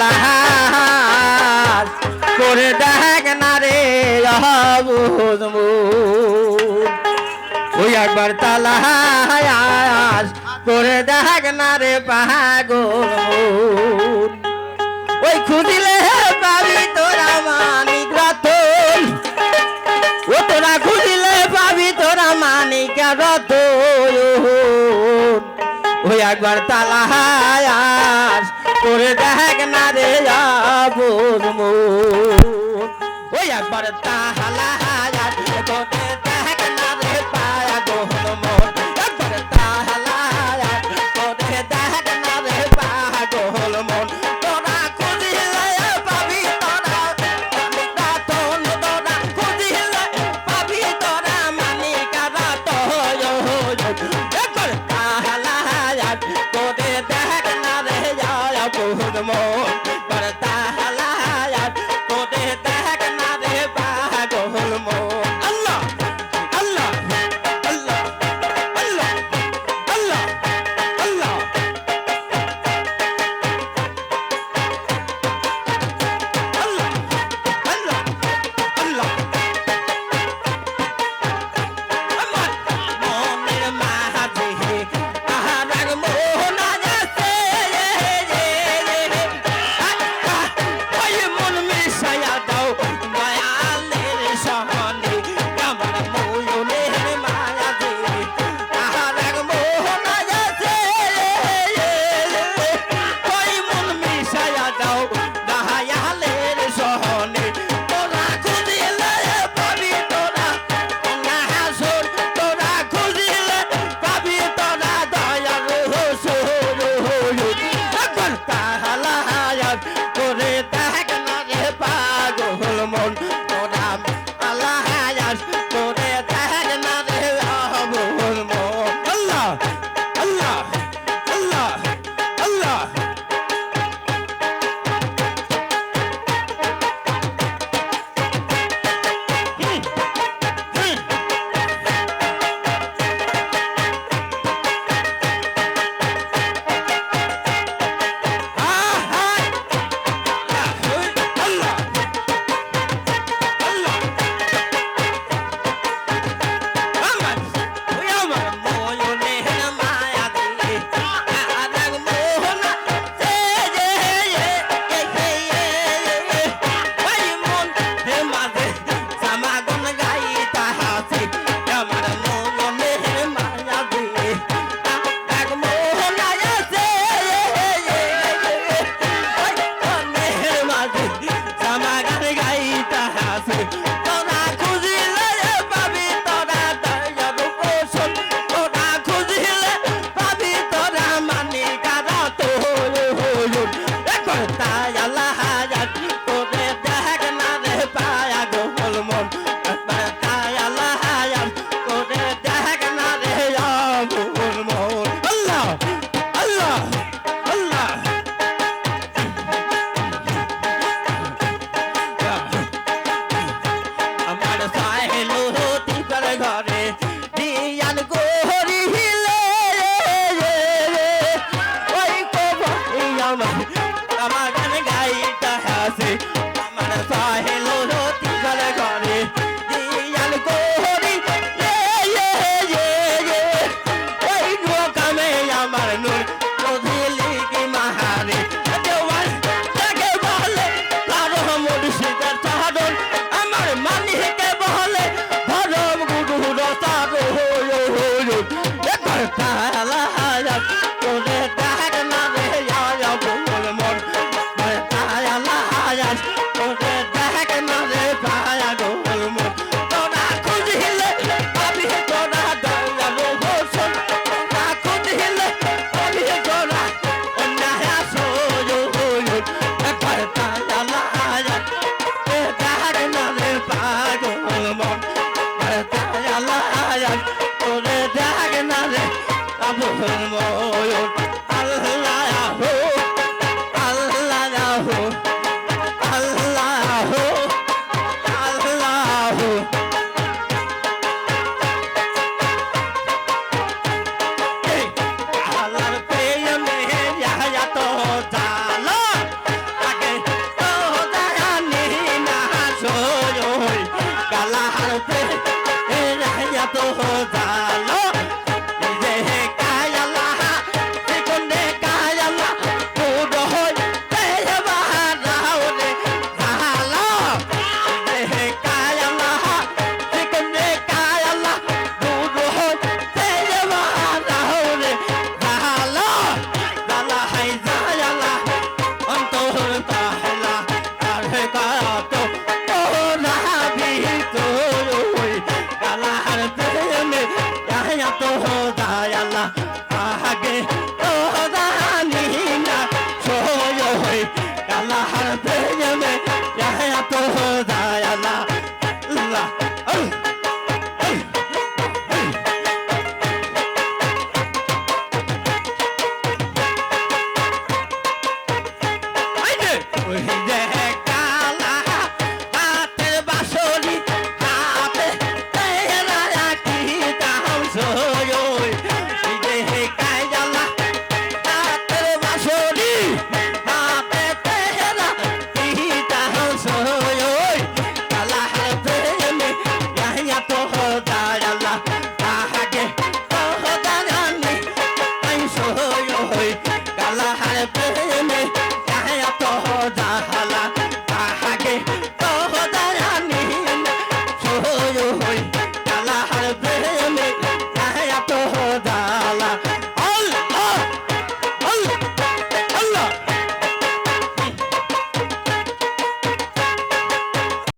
লাহাজ করে দেখ না রে বুঝবু ওই একবার তালাহাজ করে দেখ না রে পাগো ওই খুঁজিলে পাবি তোরা মানিক রতন ও তোরা খুঁজিলে পাবি তোরা মানিক রতন ওই একবার তালাহাজ করে দেখ না রে আবুর মো ওই একবার তাহলে আবুল